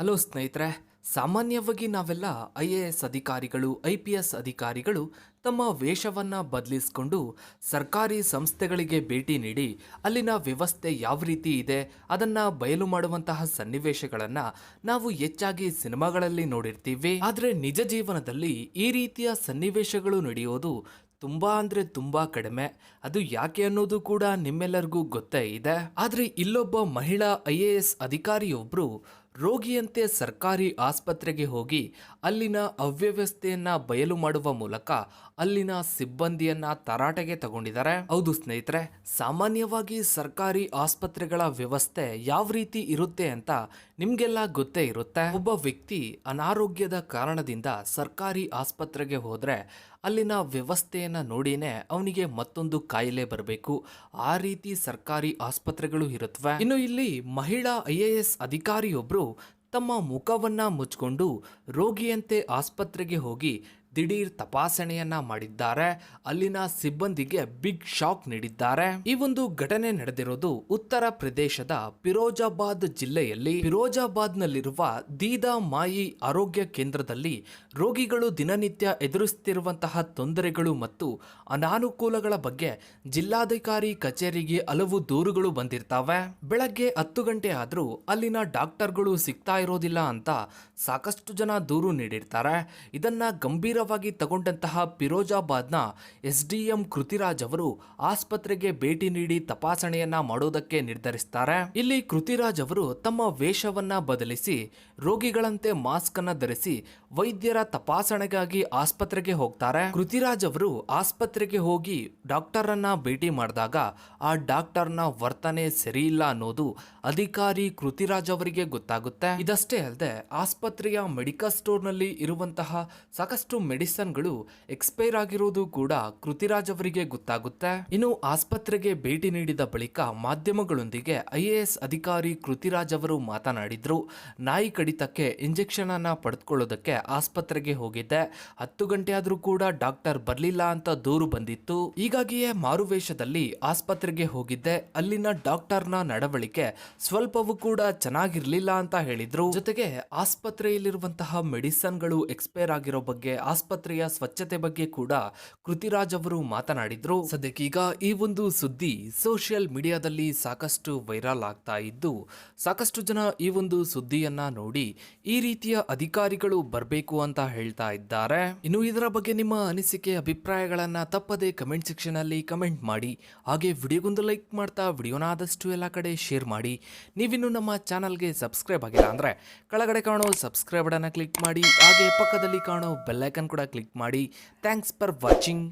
Hello ಸ್ನೇಹಿತರೆ, ಸಾಮಾನ್ಯವಾಗಿ ನಾವೆಲ್ಲ ಐ ಎ ಎಸ್ ಅಧಿಕಾರಿಗಳು ಐ ಪಿ ಎಸ್ ಅಧಿಕಾರಿಗಳು ತಮ್ಮ ವೇಷವನ್ನು ಬದಲಿಸಿಕೊಂಡು ಸರ್ಕಾರಿ ಸಂಸ್ಥೆಗಳಿಗೆ ಭೇಟಿ ನೀಡಿ ಅಲ್ಲಿನ ವ್ಯವಸ್ಥೆ ಯಾವ ರೀತಿ ಇದೆ ಅದನ್ನು ಬಯಲು ಮಾಡುವಂತಹ ಸನ್ನಿವೇಶಗಳನ್ನು ನಾವು ಹೆಚ್ಚಾಗಿ ಸಿನಿಮಾಗಳಲ್ಲಿ ನೋಡಿರ್ತೀವಿ. ಆದರೆ ನಿಜ ಜೀವನದಲ್ಲಿ ಈ ರೀತಿಯ ಸನ್ನಿವೇಶಗಳು ನಡೆಯೋದು ತುಂಬ ಅಂದರೆ ತುಂಬ ಕಡಿಮೆ. ಅದು ಯಾಕೆ ಅನ್ನೋದು ಕೂಡ ನಿಮ್ಮೆಲ್ಲರಿಗೂ ಗೊತ್ತೇ ಇದೆ. ಆದರೆ ಇಲ್ಲೊಬ್ಬ ಮಹಿಳಾ ಐ ಎ ಎಸ್ ಅಧಿಕಾರಿಯೊಬ್ರು ರೋಗಿಯಂತೆ ಸರ್ಕಾರಿ ಆಸ್ಪತ್ರೆಗೆ ಹೋಗಿ ಅಲ್ಲಿನ ಅವ್ಯವಸ್ಥೆಯನ್ನು ಬಯಲು ಮಾಡುವ ಮೂಲಕ ಅಲ್ಲಿನ ಸಿಬ್ಬಂದಿಯನ್ನ ತರಾಟೆಗೆ ತಗೊಂಡಿದ್ದಾರೆ. ಹೌದು ಸ್ನೇಹಿತರೆ, ಸಾಮಾನ್ಯವಾಗಿ ಸರ್ಕಾರಿ ಆಸ್ಪತ್ರೆಗಳ ವ್ಯವಸ್ಥೆ ಯಾವ ರೀತಿ ಇರುತ್ತೆ ಅಂತ ನಿಮ್ಗೆಲ್ಲ ಗೊತ್ತೇ ಇರುತ್ತೆ. ಒಬ್ಬ ವ್ಯಕ್ತಿ ಅನಾರೋಗ್ಯದ ಕಾರಣದಿಂದ ಸರ್ಕಾರಿ ಆಸ್ಪತ್ರೆಗೆ ಹೋದ್ರೆ ಅಲ್ಲಿನ ವ್ಯವಸ್ಥೆಯನ್ನ ನೋಡಿನೇ ಅವನಿಗೆ ಮತ್ತೊಂದು ಕಾಯಿಲೆ ಬರಬೇಕು. ಆ ರೀತಿ ಸರ್ಕಾರಿ ಆಸ್ಪತ್ರೆಗಳು ಇರುತ್ತವೆ ಇನ್ನು ಇಲ್ಲಿ ಮಹಿಳಾ ಐ ಎ ಎಸ್ ಅಧಿಕಾರಿಯೊಬ್ರು ತಮ್ಮ ಮುಖವನ್ನು ಮುಚ್ಕೊಂಡು ರೋಗಿಯಂತೆ ಆಸ್ಪತ್ರೆಗೆ ಹೋಗಿ ದಿಢೀರ್ ತಪಾಸಣೆಯನ್ನ ಮಾಡಿದ್ದಾರೆ. ಅಲ್ಲಿನ ಸಿಬ್ಬಂದಿಗೆ ಬಿಗ್ ಶಾಕ್ ನೀಡಿದ್ದಾರೆ. ಈ ಒಂದು ಘಟನೆ ನಡೆದಿರೋದು ಉತ್ತರ ಪ್ರದೇಶದ ಫಿರೋಜಾಬಾದ್ ಜಿಲ್ಲೆಯಲ್ಲಿ. ಫಿರೋಜಾಬಾದ್ನಲ್ಲಿರುವ ದೀದಾ ಮಾಯಿ ಆರೋಗ್ಯ ಕೇಂದ್ರದಲ್ಲಿ ರೋಗಿಗಳು ದಿನನಿತ್ಯ ಎದುರಿಸುತ್ತಿರುವಂತಹ ತೊಂದರೆಗಳು ಮತ್ತು ಅನಾನುಕೂಲಗಳ ಬಗ್ಗೆ ಜಿಲ್ಲಾಧಿಕಾರಿ ಕಚೇರಿಗೆ ಹಲವು ದೂರುಗಳು ಬಂದಿರ್ತಾವೆ. ಬೆಳಗ್ಗೆ ಹತ್ತು ಗಂಟೆ ಆದರೂ ಅಲ್ಲಿನ ಡಾಕ್ಟರ್ಗಳು ಸಿಗ್ತಾ ಇರೋದಿಲ್ಲ ಅಂತ ಸಾಕಷ್ಟು ಜನ ದೂರು ನೀಡಿರ್ತಾರೆ. ಇದನ್ನ ಗಂಭೀರವಾಗಿ ತಗೊಂಡಂತಹ ಫಿರೋಜಾಬಾದ್ನ ಎಸ್ ಡಿ ಕೃತಿರಾಜ್ ಅವರು ಆಸ್ಪತ್ರೆಗೆ ಭೇಟಿ ನೀಡಿ ತಪಾಸಣೆಯನ್ನ ಮಾಡೋದಕ್ಕೆ ನಿರ್ಧರಿಸ್ತಾರೆ. ಇಲ್ಲಿ ಕೃತಿರಾಜ್ ಅವರು ತಮ್ಮ ವೇಷವನ್ನ ಬದಲಿಸಿ, ರೋಗಿಗಳಂತೆ ಮಾಸ್ಕ್ ಅನ್ನ ಧರಿಸಿ ವೈದ್ಯರ ತಪಾಸಣೆಗಾಗಿ ಆಸ್ಪತ್ರೆಗೆ ಹೋಗ್ತಾರೆ. ಕೃತಿರಾಜ್ ಅವರು ಆಸ್ಪತ್ರೆಗೆ ಹೋಗಿ ಡಾಕ್ಟರ್ ಭೇಟಿ ಮಾಡಿದಾಗ, ಆ ಡಾಕ್ಟರ್ನ ವರ್ತನೆ ಸರಿಯಿಲ್ಲ ಅನ್ನೋದು ಅಧಿಕಾರಿ ಕೃತಿರಾಜ್ ಅವರಿಗೆ ಗೊತ್ತಾಗುತ್ತೆ. ಇದಷ್ಟೇ ಅಲ್ಲದೆ, ಆಸ್ಪತ್ರೆಯ ಮೆಡಿಕಲ್ ಸ್ಟೋರ್ನಲ್ಲಿ ಇರುವಂತಹ ಸಾಕಷ್ಟು ಮೆಡಿಸನ್ಗಳು ಎಕ್ಸ್ಪೈರ್ ಆಗಿರೋದು ಕೂಡ ಕೃತಿರಾಜ್ ಅವರಿಗೆ ಗೊತ್ತಾಗುತ್ತೆ. ಇನ್ನು ಆಸ್ಪತ್ರೆಗೆ ಭೇಟಿ ನೀಡಿದ ಬಳಿಕ ಮಾಧ್ಯಮಗಳೊಂದಿಗೆ ಐಎಎಸ್ ಅಧಿಕಾರಿ ಕೃತಿರಾಜ್ ಅವರು ಮಾತನಾಡಿದ್ರು. ನಾಯಿ ಕಡಿತಕ್ಕೆ ಇಂಜೆಕ್ಷನ್ ಅನ್ನ ಪಡೆದುಕೊಳ್ಳೋದಕ್ಕೆ ಆಸ್ಪತ್ರೆಗೆ ಹೋಗಿದ್ದೆ. ಹತ್ತು ಗಂಟೆ ಆದ್ರೂ ಕೂಡ ಡಾಕ್ಟರ್ ಬರಲಿಲ್ಲ ಅಂತ ದೂರು ಬಂದಿತ್ತು. ಹೀಗಾಗಿಯೇ ಮಾರುವೇಷದಲ್ಲಿ ಆಸ್ಪತ್ರೆಗೆ ಹೋಗಿದ್ದೆ. ಅಲ್ಲಿನ ಡಾಕ್ಟರ್ನ ನಡವಳಿಕೆ ಸ್ವಲ್ಪವೂ ಕೂಡ ಚೆನ್ನಾಗಿರ್ಲಿಲ್ಲ ಅಂತ ಹೇಳಿದ್ರು. ಜೊತೆಗೆ ಆಸ್ಪತ್ರೆಯಲ್ಲಿರುವಂತಹ ಮೆಡಿಸನ್ಗಳು ಎಕ್ಸ್ಪೈರ್ ಆಗಿರೋ ಬಗ್ಗೆ ಆಸ್ಪತ್ರೆಯ ಸ್ವಚ್ಛತೆ ಬಗ್ಗೆ ಕೂಡ ಕೃತಿರಾಜ್ ಅವರು ಮಾತನಾಡಿದ್ರು. ಸದ್ಯಕ್ಕೀಗ ಈ ಒಂದು ಸುದ್ದಿ ಸೋಷಿಯಲ್ ಮೀಡಿಯಾದಲ್ಲಿ ಸಾಕಷ್ಟು ವೈರಲ್ ಆಗ್ತಾ ಇದ್ದು, ಸಾಕಷ್ಟು ಜನ ಈ ಒಂದು ಸುದ್ದಿಯನ್ನ ನೋಡಿ ಈ ರೀತಿಯ ಅಧಿಕಾರಿಗಳು ಬರಬೇಕು ಅಂತ ಹೇಳ್ತಾ ಇದ್ದಾರೆ. ಇನ್ನು ಇದರ ಬಗ್ಗೆ ನಿಮ್ಮ ಅನಿಸಿಕೆ, ಅಭಿಪ್ರಾಯಗಳನ್ನ ತಪ್ಪದೆ ಕಮೆಂಟ್ ಸೆಕ್ಷನ್ ಅಲ್ಲಿ ಕಮೆಂಟ್ ಮಾಡಿ. ಹಾಗೆ ವಿಡಿಯೋಗೊಂದು ಲೈಕ್ ಮಾಡ್ತಾ ವಿಡಿಯೋನ ಆದಷ್ಟು ಎಲ್ಲ ಕಡೆ ಶೇರ್ ಮಾಡಿ. ನೀವಿನ್ನು ನಮ್ಮ ಚಾನಲ್ಗೆ ಸಬ್ಸ್ಕ್ರೈಬ್ ಆಗಿಲ್ಲ ಅಂದ್ರೆ ಕೆಳಗಡೆ ಕಾಣೋ ಸಬ್ಸ್ಕ್ರೈಬ್ ಬಟನ್ ಕ್ಲಿಕ್ ಮಾಡಿ. ಹಾಗೆ ಪಕ್ಕದಲ್ಲಿ ಕಾಣೋ ಬೆಲ್ಲೈಕನ್ ಕೂಡ ಕ್ಲಿಕ್ ಮಾಡಿ. Thanks for watching